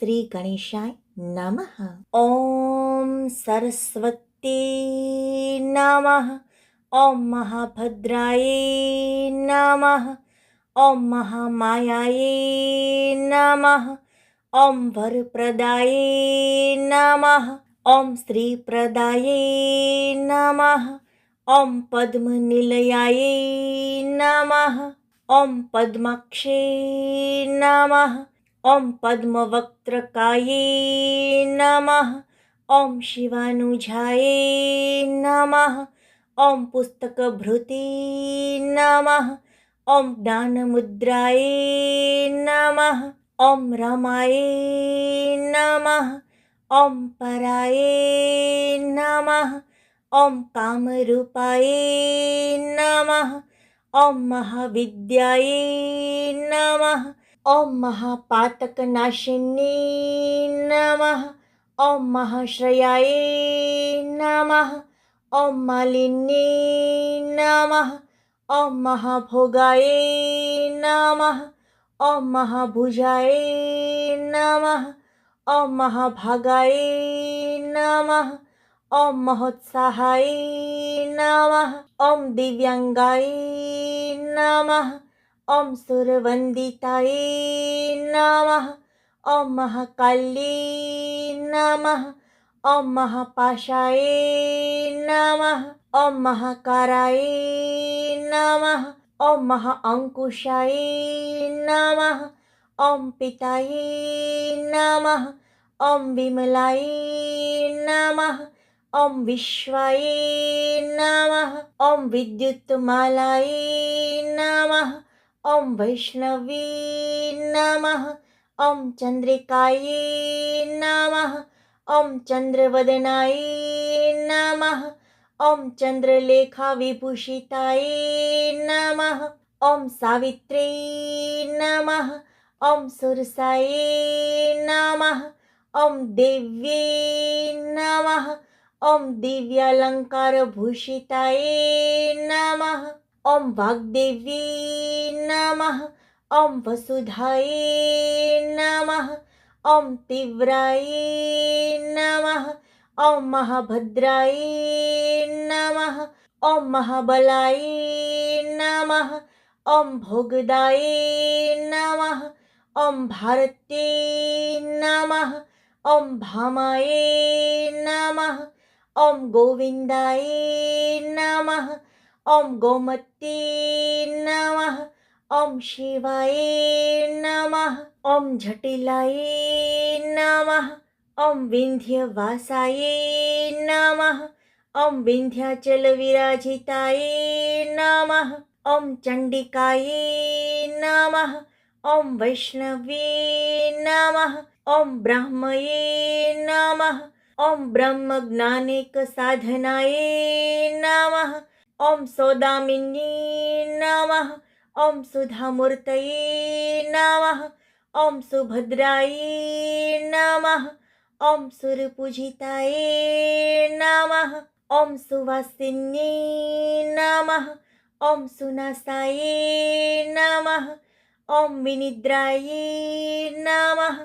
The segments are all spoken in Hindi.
श्री गणेशाय नमः। ॐ सरस्वती नमः। ॐ महाभद्राय नमः। ॐ महामायाय नमः। ॐ वरप्रदाय नमः। ॐ श्रीप्रदाय नमः। ॐ पद्मनिलयाय नमः। ॐ पद्माक्षे नमः। ॐ पद्मवक्त्रकाये नमः। ॐ शिवानुजाये नमः। ॐ पुस्तकभृते नमः। ॐ ज्ञानमुद्राये नमः। ॐ रमाये नमः। ॐ पराये नमः। ॐ कामरूपाये नमः। ॐ महाविद्याये नमः। ॐ महापातकनाशिनी नमः ॐ महाश्रयाय नमः ॐ मालिनी नमः ॐ महाभोगाय नमः ॐ महाभुजाय नमः ॐ महाभागाय नमः ॐ महोत्साहाय नमः ॐ दिव्याङ्गाय नमः ॐ सुरवन्दितायै नमः ॐ महाकाली नमः ॐ महापाशाय नमः ॐ महाकाराय नमः ॐ महा अङ्कुशाय नमः ॐ पिताय नमः ॐ विमलाय नमः ॐ विश्वाय नमः ॐ विद्युत्मालाय नमः। ॐ वैष्णवी नमः ॐ चन्द्रिकायै नमः ॐ चन्द्रवदनाय नमः ॐ चन्द्रलेखाविभूषिताय नमः ॐ सावित्र्यै नमः ॐ सुरसायै नमः ॐ देव्यै नमः ॐ दिव्यालङ्कारभूषिताय नमः। ॐ वाग्देवी नमः, ॐ वसुधाये नमः, ॐ तीव्राये नमः, ॐ महाभद्राय नमः, ॐ महाबलाय नमः, ॐ भोगदाय नमः, ॐ भारती नमः, ॐ भामाय नमः, ॐ गोविन्दाय नमः ઓમ ગોમતી નમઃ, ઓમ શિવાય નમઃ, ઓમ જટિલાય નમઃ, ઓમ વિંધ્યવાસાય નમઃ, ઓમ વિંધ્યાચલ વિરાજિતાય નમઃ, ઓમ ચંડિકાય નમઃ, ઓમ વૈષ્ણવી નમઃ, ઓમ બ્રહ્મયે નમઃ, ઓમ બ્રહ્મ જ્ઞાનિક સાધનાય નમઃ ॐ सोदामिन्यै नमः, ॐ सुधामूर्तये नमः, ॐ सुभद्रायै नमः, ॐ सुरपूजिताये नमः, ॐ सुवासिन्यै नमः, ॐ सुनासाये नमः, ॐ विनिद्रायै नमः,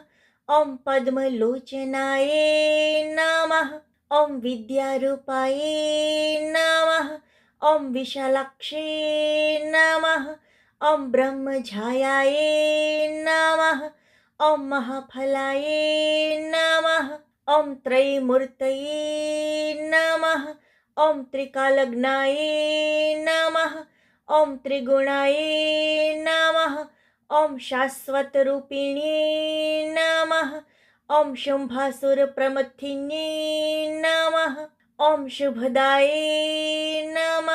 ॐ पद्मलोचनाय नमः, ॐ विद्यारूपाय नमः ઓમ વિશાલાક્ષે નમઃ ઓમ બ્રહ્મજાયાય નમઃ ઓમ મહાફલાય નમઃ ઓમ ત્રયમૂર્તયે નમઃ ઓમ ત્રિકાલગ્નાય નમઃ ઓમ ત્રિગુણાય નમઃ ઓમ શાશ્વતરૂપિણી નમઃ ઓમ શુંભાસુરપ્રમથિની નમઃ ओम शुभदाय नम।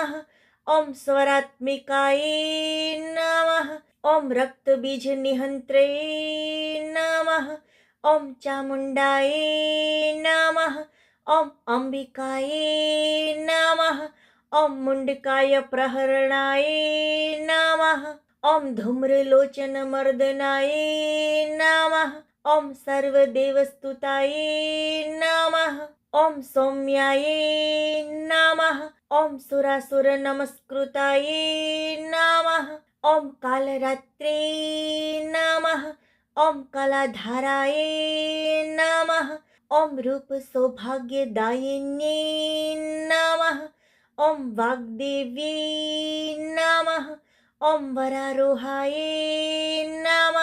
ओम स्वरात्मिकाय नम। ओम रक्तबीज निहंत्रे नम। ओम चामुंडाय नम। ओम अंबिकाय नम। ओम मुंडकाय प्रहरणाय नम। ओम धूम्रलोचन मर्दनाय नम। ओम सर्वदेवस्तुताये नमः। ॐ सौम्यायै सुरासुर ॐ नम नमः ॐ नम नमः ॐ नम नमः रूप रूपसौभाग्यदायिन्यै नम ॐ वाग्देव्यै नम ॐ वरारोहायै नम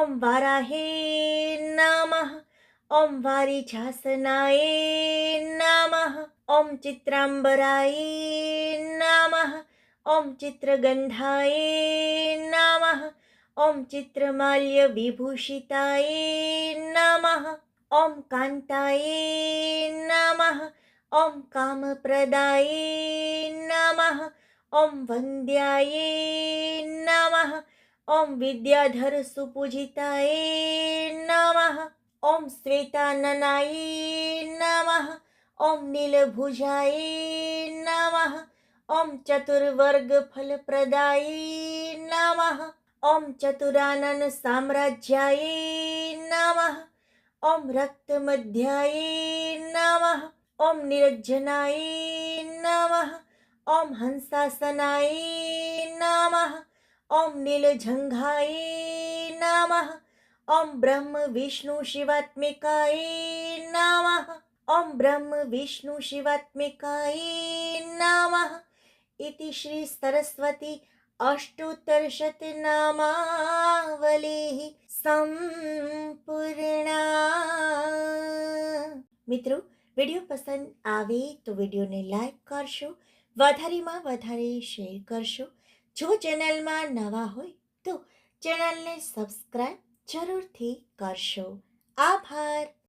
ॐ वराहे नमः। ॐ वारिजासनाय नमः। ॐ चित्राम्बराय नमः। ॐ चित्रगन्धाय नमः। ॐ चित्रमाल्यविभूषिताय नमः। ॐ कान्ताय नमः। ॐ कामप्रदाय नमः। ॐ वन्द्याय नमः। ॐ विद्याधरसुपूजिताय नमः। ॐ श्वेताननाय नमः ॐ नीलभुजाय नमः ॐ चतुर्वर्गफलप्रदाय नमः ॐ चतुराननसाम्राज्याय नमः ॐ रक्तमध्याय नमः ॐ निरञ्जनाय नमः ॐ हंसासनाय नमः ॐ नीलजङ्घाय नमः ॐ ब्रह्म विष्णु शिवात्मिकाय नमः ॐ ब्रह्म विष्णु शिवात्मिकाय नमः इति श्री सरस्वती અષ્ટોત્તરશતનામાવલીः સંપૂર્ણા મિત્રો વિડીયો પસંદ આવે તો વિડીયોને લાઈક કરશો વધારેમાં વધારે શેર કરશો જો ચેનલમાં નવા હોય તો ચેનલને સબસ્ક્રાઈબ જરૂરથી કરશો. આભાર.